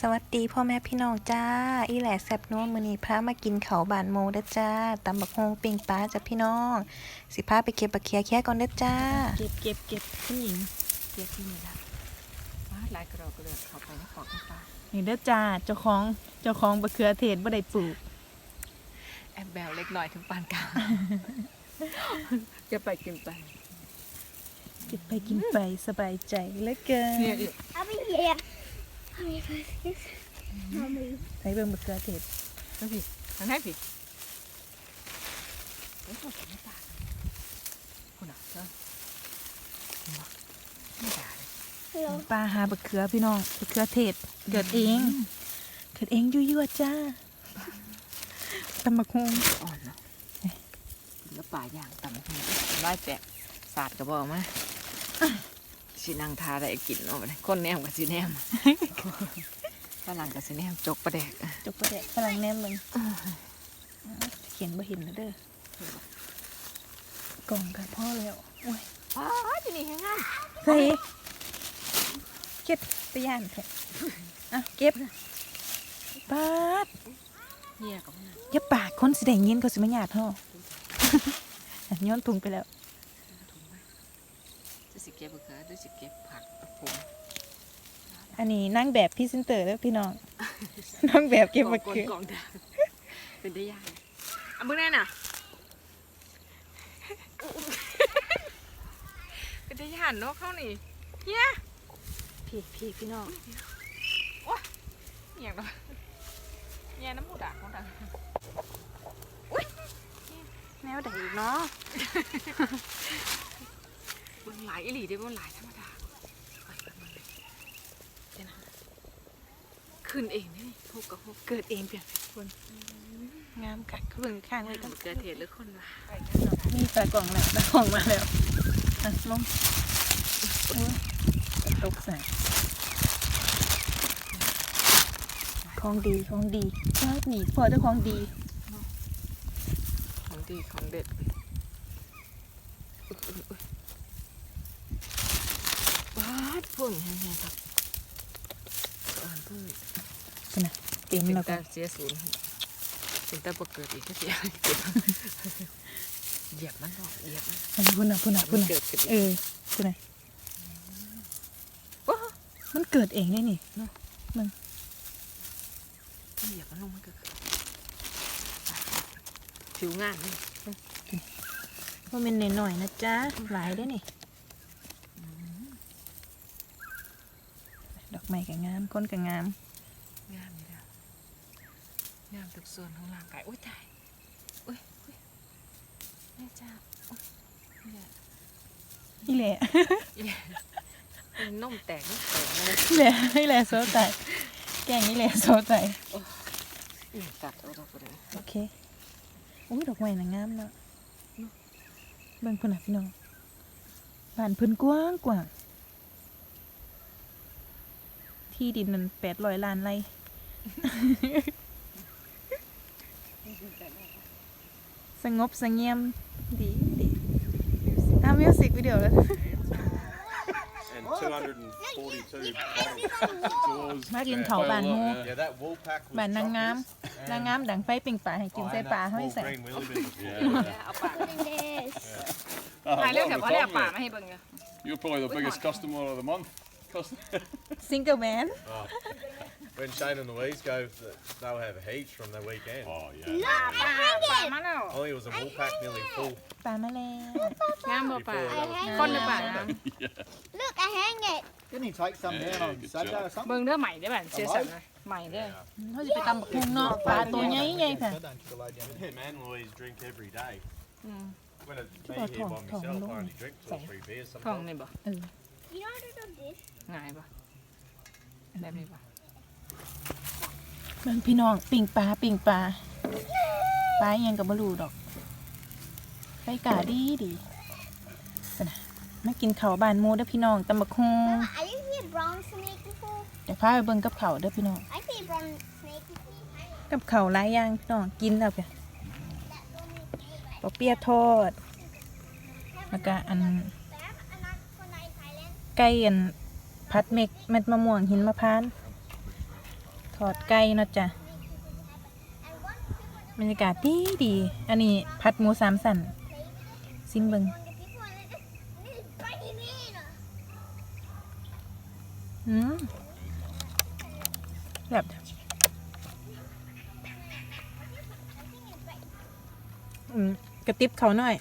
สวัสดีพ่อแม่พี่น้องจ้า อีแหล่แซบนัวมือนี้พามากินเขาบานโมเด้อจ้าตำบักฮงปิงปลาจ้ะพี่น้อง สิพาไปเก็บบักเคียแค่ก่อนเด้อจ้า เก็บเก็บเก็บคุณหญิงเก็บที่นี่ละว้าลายกระดอกเดือกเขาไปในปอกในปลานี่เด้อจ้าเจ้าของเจ้าของบะเขือเทศบ่ได้ปลูกแอบแบวเล็กน้อยถึงปานกลางเก็บไปกินไปเก็บไปกินไปสบายใจเหลือเกินเอีก I'll be here. How many places? How many? ใส่เบิ่งบะเขือเทศแล้วพี่ทางไหนพี่โอ้โหไม่ตาคุณอะเธอไม่ตาเลย Hello. ป้าหาบะเขือพี่น้องบะเขือเทศเกิดเองเกิดเองยั่วๆจ้าตำบักฮงอ่อนเนาะกินกับปลาย่างตำหูไล่แปะสาดกระบอกมา สินังทาได้กินเนาะบัดนี้คนแนมกับสิแนมฝรั่งกับสิแนมจกประแดกจกประแดะฝรั่งแนมมึงเขียนบ่เห็นแล้วเด้อกล่องกับพ่อแล้วโอ้ยอ๋อที่นี่แห้งงามใส่เก็บไปย่านแท้อะเก็บปาดเฮียกับมันอย่าปากคนสิได้ยินเขาสิมาหยาดห่ออันย้อนถุงไปแล้วถุงไว้จะ สิเก็บบักเขือจะสิเก็บผักผมอันนี้นั่งแบบพรี่เซนเตอร์แล้วพี่น้อง นั่งแบบเก็บมะกเขือ กองดาเป็นได้ยากอะมึงแน่น่ะเป็นได้ยากเนาะเข้านี่เฮียพี่พี่พี่น้องเฮียเนาะเฮียน้ำมูดาของดังแนวใดอีกเนาะ มันหลายอีหลีเด้มันหลายธรรมดาไปกันมาเลยเดี๋ยวนะขึ้นเองนี่หกกับหกเกิดเองเปลี่ยนคนงามกัดเขาเบิ่งข้างเลยบักเขือเทศหรือคนวะนี่ตากล่องแล้วตากล่องมาแล้วอะลงโอ้ยตกใส่ของดีของดีชอบหนีพอเจ้าของดีของดีของเด็ดอุ๊ยอุ๊ยอุ๊ย ว้าดพุ่งแห้งๆครับอ่อนพุ่งเต็มเป็นแล้วก็ตาเสียศูนย์เป็นตาปกเกิดอีกก็เสียเก็บเหยียบมันหรอกเหยียบมันอันนี้พุ่นอะพุ่นอะมัพุ่นนอะเกิดขึ้นเออีกอพุ่นอะว้ามันเกิดเองได้นี่เหยียบมันลงมันเกิดขึ้นผิวงานนี่ว่ามันหน่อยๆนะจ๊ะหลายได้นี่ อกไม้ก็งามก้นก็งาม งามนี่แล้วงามทุกส่วนของร่างกายอุ้ยตายอุ้ยอุ้ยแม่เจ้าอุ้ยเนี่ยนี่แหละเป็นนมแตกนมแตกเลยนี่แหละนี่แหละโซใจแกงนี่แหละโซใจอืมตัดเอาเราไปเลยโอเคอุ้ยดอกไม้น่ะงามเนาะเบิ่งพุ่นน่ะพี่น้องบ้านเพิ่นกว้างกว่าง ที่ดินนั้นแปดร้อยล้านไร่สงบสงเงียมดีดีอะมิวสิกวิดีโอแล้ว and 242 bottles. มากินเขาบานหมู Yeah, that wool pack was บานนางงาม chocolate. นางงามดังไฟปิ่งป่าให้กิน Oh, ใส่ and ปลา that เขาให้ full ใส่ green wheelie bin. Yeah. เอาปาก Look at this. Oh, ถ่ายเรื่อง what แถว am ว่า I ได้ talking ป่า about? มาให้เบิ่งเนี่ย You're probably the biggest customer of the month. Cust- ซิงเกิลแมน When Shane and Louise go, th- they'll have heaps from their weekend. Oh, yeah. ป่าป่ามาแล้ว Ollie was a wool pack nearly full ปลามาแล้วงามบ่ป่า before that was คนหรือป่า Look, I hang it. Didn't he take some Yeah, down on good Saturday job. or something? เบิ่งเด้อใหม่ได้อบ่เสียสันเลยใหม่เด้อเขาจะไปตำบักหุ่งเนาะปลาตัวใหญ่ใหญ่ๆค่ะ I don't think the lady on Him and Louise drink every day. อืม When it's Good me old here by Tom, Tom, myself, Tom. I only drink two or three beers ท้อง sometimes. นี่บ่ You know how to do this? ง่ายบ่แบบนี้บ่เบิ่งพี่น้องปิ่งปลาปิ่งปลาปลาอิหยังกับบรูดอกไปกาดีดีไปนะมากินข้าวบานหมูเด้อพี่น้องตำบักหุ่ง Mama, I didn't see a brown snake before. เดี๋ยวพาไปเบิ่งกับเขาวเด้อพี่น้อง I see a brown snake กับเขาวหลายอย่างพี่น้องกินแล้วกันปอเปี๊ยะทอด แล้วก็อัน ไก่อันพัดเม็กเม็ดมะม่วงหินมะพร้านอดไก่เนาะจ้ะบรรยากาศดีดี อันนี้ผัดหมูสามสันซิมเบิงอืมแบบอืมกระติบเขาหน่อย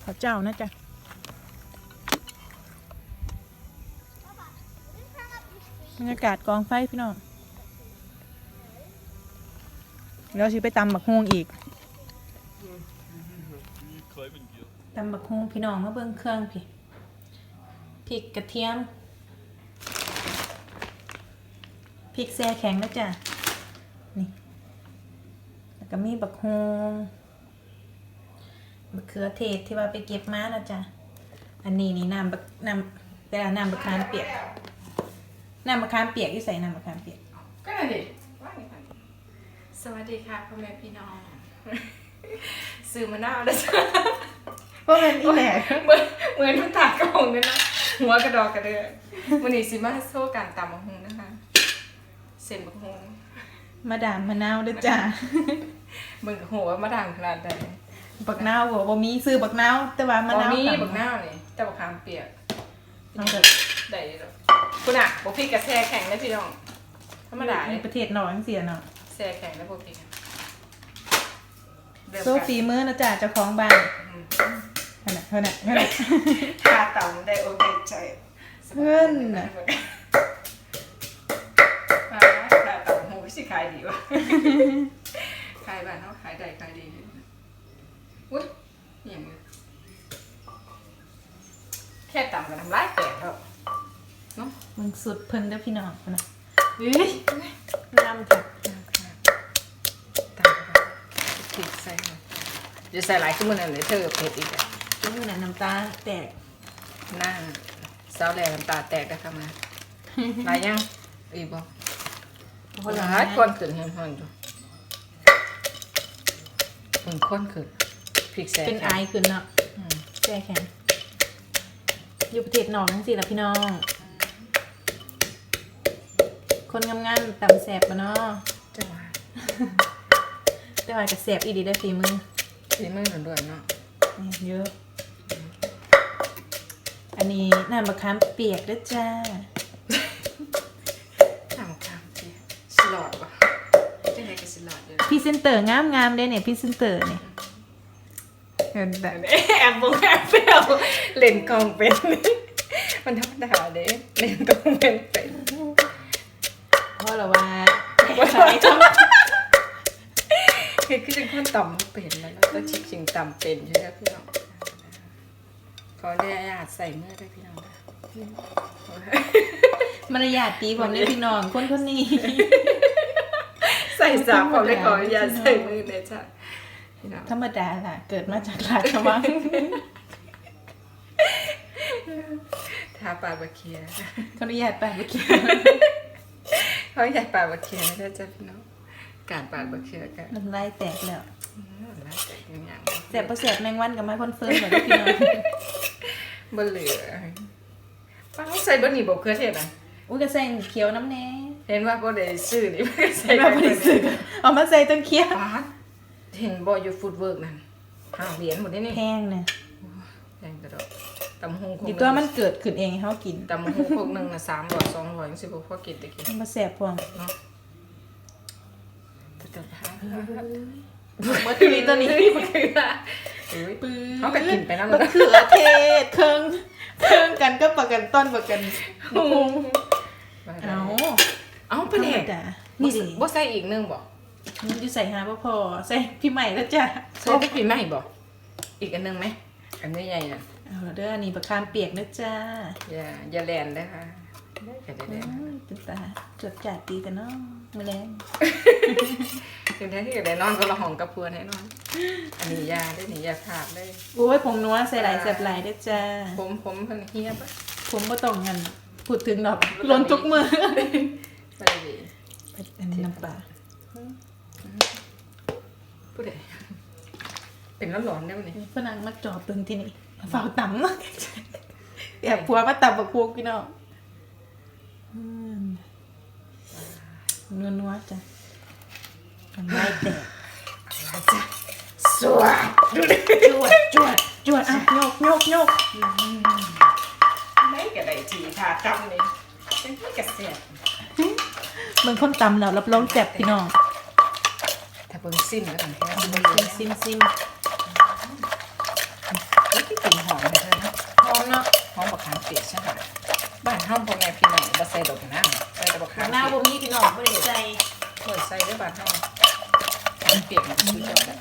เขาเจ้านะจ๊ะ บรรยากาศกองไฟพี่น้องแล้วชิไปตำบักฮวงอีกตำบักฮวงพี่น้องมาเบิ่งเครื่องพี่พริกกระเทียมพริกแซ่แข็งแล้วจ้ะนี่แล้วก็มีบักฮวงบักเขือเทศที่ว่าไปเก็บมาแล้วจ้ะอันนี้นี่น้ำบักน้ำแต่ละน้ำบักขามเปียก น้ำบักขามเปียกที่ใส่น้ำบักขามเปียก ก็นั่นดิสวัสดีค่ะพ่อแม่พี่น้องซื้อมะนาวแล้วจ้ะพ่อแม่อีแหลกเหมือนเหมือนมันตากระหงเลยนะหัวกระดอกกระเดือวันนี้สิมาโซ่การตำบักฮุงนะคะ เส้นบักฮุงมาดามมะนาวด้วยจ้ะมึงกับหัวมาดังขนาดใดบักนาวบอกว่ามีซื้อบักนาวแต่ว่ามะนาวมีตำบักหน้าวนี่แต่บักขามเปียกเอาเถอะได้หรอก คุณอะพวกพี่กระแซ่แข็งนะพี่น้องธรรมดาในประเทศนอกจังเสียเนาะแซ่แข็งนะพวกพี่เริ่มโซกันฟีมือนะจ๊ะเจ้าของบ้านขนาดขนาดขนาดทาต่ำได้โอเคใจเพื่อนน่ะอ่าทาต่ำหูสิขายดีวะขายบ้านเขาขายได้ขายดีอุ้ยอหย่างนี้แค่ต่ำกับทำร้ายแตกแล้วเนาะ มึงสุดเพิ่นเด้อพี่น้องนะเฮ้ยน้ำจ้ะต่ำกับผิดใส่มาจะใส่หลายขึ้นมาหน่อยเลยเธอเผ็ดอีกอะก็คือน่ะน้ำตาแตกหน้าสาวแหลกน้ำตาแตกได้ครับมาหลายยังอีกบ่เพราะหหลาลายยคนขึ้นเฮงๆดูมึงคนขึ้นพริกแซ่เป็นไอขึ้นเนาะอืมแช่แข็งอยู่ประเทศนอกจังสิล่ะพี่น้อง คนงามๆต่ำแสบปะเนาะจังหวะแต่ว่าก็แสบอีดีได้อฝีมือฝีมือด่วนๆเนาะนี่เยอะ อันนี้น้ำมะขามเปียกด้วยจ้า ทำคำสิสลอดวะจังไงก็สลอดอยู่พรีเซนเตอร์งามงามๆเลยเนี่ยพรีเซนเตอร์เนี่ยเห็นแบบ แอบบุกแอบเปรี้ยวเล่นกองเป็น มันธรรมดาเด้เล่นกองเป็นเป็นเพราะเราว่าขายทำคือคือเป็นคนต่ำเป็นแล้วก็ชิกชิงต่ำเป็นใช่ไหมพี่น้องขออนุญาตใส่เมื่อได้พี่น้องมารยาทดีผมเลยพี่น้องคนคนนี้ ใส่สามผมเลยขออนุญาตใส่มือเลยจ้ะธรรมดาล่ะ เกิดมาจากราชวังทาปลาบะเคียขออนุญาตปเมื่อกี้เขาอยากปลาบะเคียนะจ๊ะพี่น้องการปลาบะเคียกันน้ำลายแตกแล้วอืมน่าจะอย่างอย่างแสบประแสบแมงวันกับไม้คอนเฟิร์มเหมือนพี่น้องบนเหลือป้าเขาใส่บะหมี่บกเครือเทศอะอุ้ยกระแซงเขียวน้ำแน่เห็นว่าบ่ได้ซื้อนี่ไม่ได้ใส่ใส่มาบริสุทธิ์เอามาใส่ต้นเคี้ยวป้าเห็นบ่อยู่ฟุตเวิร์กนั่นห้าเหรียญหมดนี่นี่แพงเนี่ยแพงกระดอก ตำหงคงดีตัวมันเกิดขึ้นเองให้เขากินตำหงพวกหนึ่งน่ะสามร้อยสองร้อยสิบพอกินตะกี้มันมาแสบพวงเนาะแต่แต่ถ้าเมื่อตัวนี้ตัวนี้เอ้ยเขาก็กินไปนั่นมะแล้วเขือเทศเคิงเคิงกันก็ประกันต้นประกันเอาเอาไปเนี่ยจ้ะนี่ดิบ่ใส่อีกหนึงบ่มันจะใส่หาพ่อพอใส่พี่ใหม่แล้วจ้ะใส่ตะกี้ไม่บ่อีกอันหนึงไหม อันนี้ใหญ่น่ะเอาละเด้ออันนี้ประคามเปียกนะจ้าอย่าอย่าแลนเด้อค่ะอย่าได้แลนอืมเป็นตาจดจัดดีกันเนาะมือแรงถึงแท้ที่ได้นอนก็ละห้องกับเพื่อนแน่นอน อันนี้ยาได้อนี่ยาขาดได้อโอ้ยผมนัวใส่หลายแสบหลายเด้อจ้าผมผมเพิ่นเฮียบผมบ่ต้องงันพูดถึงดอกล้นทุกมือบ่ได้ดีอันนี้น้ำปลาผู้ใด เป็นร้อนๆได้บ่นี่ฝรั่งมาจอบเบิ่งที่นี่เฝ้าต่ำแอบผัวมาต่ำบักพวกพี่น้องอืมนัวนัวๆจ้ะน้ำลายแตกสวยจวดจวดจวดอะโยกโยกโยกไม่กระไดทีทาตำเลยเป็นที่กระเสียบมึงคนตำแล้วรับรองแซ่บพี่น้องถ้าเบิ่งซิมแล้วกันแค่ซิมซิมซิมซิมนี่ที่ กลิ่นหอมเลยนะหอมเนาะหอมบักขามเปียกใช่ไหมบ้านเฮาพ่อแม่พี่น้องบ่ใส่ดอกนะใส่แต่บักขามหน้าเปียกบ่มีพี่น้องบ่ได้ใส่เปิดใส่ด้วยบ้านเฮาขามเปียกมันคือเจ้าแบบ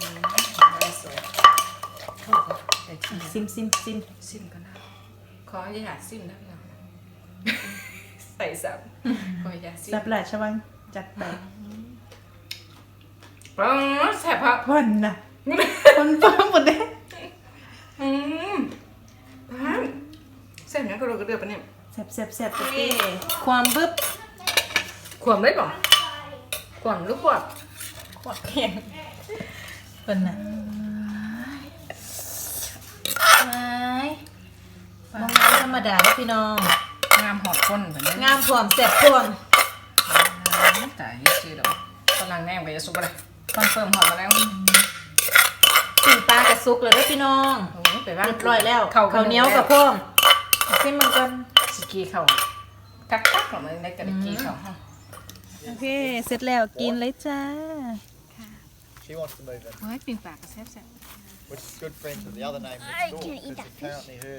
อืมได้สวยโทษนะซิมซิมซิมซิมกันนะขออนุญาตซิมนะพี่น้องใส่สับขออนุญาตซิมสับหลาชวังจัดไปปังแซ่บครับพ่นน่ะคนฟังหมดเลย อืมพัง แซ่บยังกระโดดกระเดือบปะเนี่ยแซ่บแซ่บแซ่บโอเคความบึ๊บขวมได้ป่ะขวมหรือขวบขวดเพียงเพิ่นน่ะไม้มองงามธรรมดาเด้อพี่น้อง งามหอดคนแบบนี้งามพร้อมแซ่บพร้อมตายยี่ชื่อดอกกำลังแนมไปจะสุกอะไรคอนเฟิร์มหอดมาแล้วปิ้งปลากระซุกเลยเด้อพี่น้องโอ้ยไปบ้านเรียบร้อยแล้วเข่าข้าวเหนียวกับพร้อม ซิมมันก่อนสกีเข่ากักกักๆออกมาในกระดิกกีเข่าห้องโอเค เสร็จแล้วกินเลยจ้า She wants to move in, เฮ้ยปิ่งปากกระแซ่บแซ่บ which is good friends with the other name I next door. can eat Because that apparently her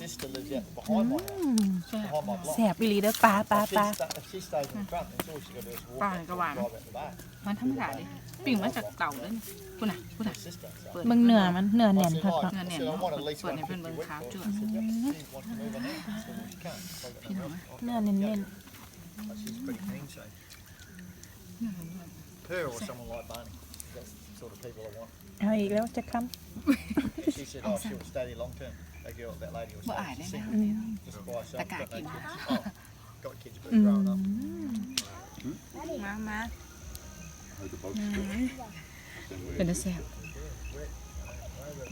sister lives out behind my house, behind my block. แซ่บอีหลีเด้อปลาปลา If ปลา she, sta- if she stays in front, then all she's got to do is walk Fine, and go drive on. out the back. มันธรรมดาดิปิ่งมาจากเต่าเลยนี่พูดน่ะพูดน่ะ My sister. So เบิ่งเนื้อมันเนื้อ I แน่น said, ครับ "Oh, ครับ I said, I want at least Put it in 150 the week house for too. it." She said, "Yep, she wants to move in there." I said, "Well, she can't. So I've got no help." เนื้อเน้น But she's pretty mean, so. Her or someone like Barney. That's the sort of people I want. ๆเอาอีกแล้วจะค She said, oh, she'll stay there long term. That girl, that lady will Well, stay. I She's don't single, just by herself. That guy Got no came. kids. Oh, got kids, but growing up. มามา How the bugs go. Then we- เป็นแซ่บ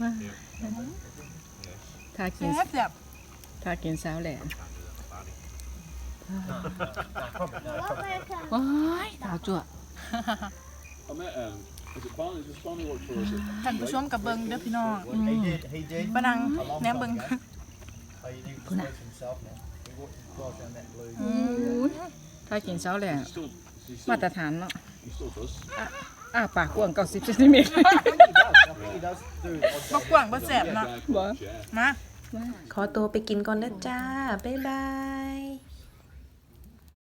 มาถ้ากินถ้ากินสาวแหลมว้ายสาวจั่ว I met, um, is it Barney? Does Barney work for us? ท่านผู้ชมกับเบิ่งเด้อพี่น้อง He did, he did. ปะนัง A long แหนม time เบิ่ง ago. Oh, you need to speak for himself now. He walked drive down that blue. ถ้ากินสาวแหลม He still, he มา still, ตรฐานเนาะ he still does. อ้าปากกว้างเก้าสิบเซนติเมตร I think he does. I think he does do odd บ่ days. กว้างบ่แซ่บ Yeah, เนาะ guy called Jeff. มาขอตัวไปกินก่อนนะจ้า บ๊ายบาย